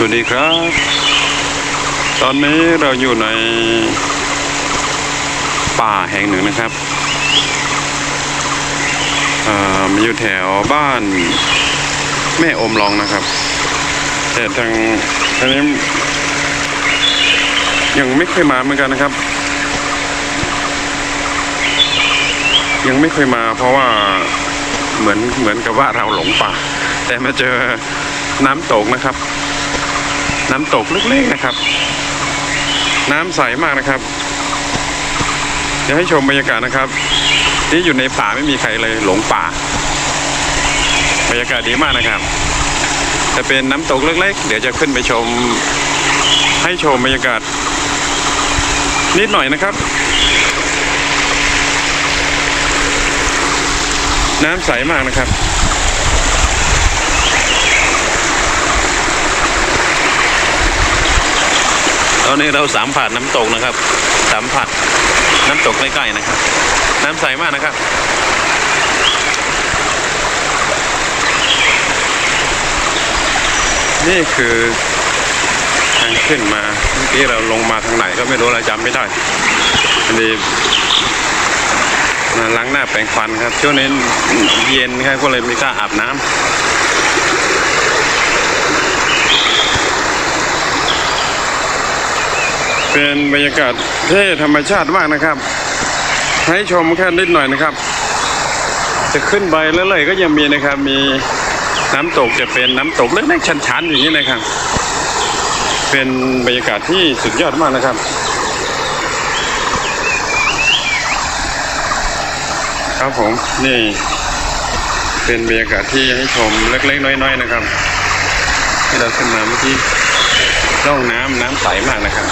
สวัสดีครับ ตอนนี้เราอยู่ในป่าแห่งหนึ่งนะครับมันอยู่แถวบ้านแม่อมรองนะครับ แต่ทางทางนี้ยังไม่เคยมาเหมือนกันนะครับ ยังไม่เคยมาเพราะว่าเหมือนเหมือนกับว่าเราหลงป่า แต่มาเจอน้ำตกนะครับ น้ำตกเล็กๆนะครับ น้ำใสมากนะครับเดี๋ยวให้ชมบรรยากาศนะครับนี่อยู่ในป่าไม่มีใครเลยหลงป่า บรรยากาศดีมากนะครับจะเป็นน้ำตกเล็กๆ เดี๋ยวจะขึ้นไปชม ให้ชมบรรยากาศ นิดหน่อยนะครับ น้ำใสมากนะครับ ตอนนี้เราสัมผัสน้ำตกนะครับสัมผัสน้ำตกใกล้ๆนะครับ น้ำใสมากนะครับนี่คือทางขึ้นมาเมื่อกี้เราลงมาทางไหนก็ไม่รู้เราจำไม่ได้อันนี้ล้างหน้าแปรงฟันครับช่วงนี้เย็นครับก็เลยไม่กล้าอาบน้ำ เป็นบรรยากาศที่ธรรมชาติมากนะครับ ให้ชมแค่นิดหน่อยนะครับ จะขึ้นไปเรื่อยๆก็ยังมีนะครับ มีน้ำตกจะเป็นน้ำตกเล็กๆชันๆอย่างนี้นะครับ เป็นบรรยากาศที่สุดยอดมากนะครับครับผมนี่เป็นบรรยากาศที่ให้ชมเล็กๆน้อยๆนะครับ ที่เราขึ้นมาเมื่อกี้ร่องน้ำน้ำใสมากนะครับ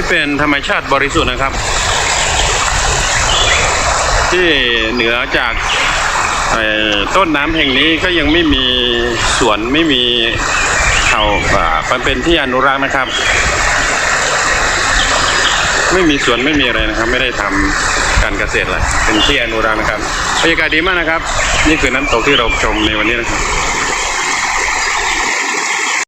นี่เป็นธรรมชาติบริสุทธิ์นะครับ ที่เหนือจากต้นน้ำแห่งนี้ก็ยังไม่มีสวนไม่มีเขาป่ามันเป็นที่อนุรักษ์นะครับ ไม่มีสวนไม่มีอะไรนะครับ ไม่ได้ทำการเกษตรอะไรเป็นที่อนุรักษ์นะครับบรรยากาศดีมากนะครับ นี่คือน้ำตกที่เราชมในวันนี้นะครับ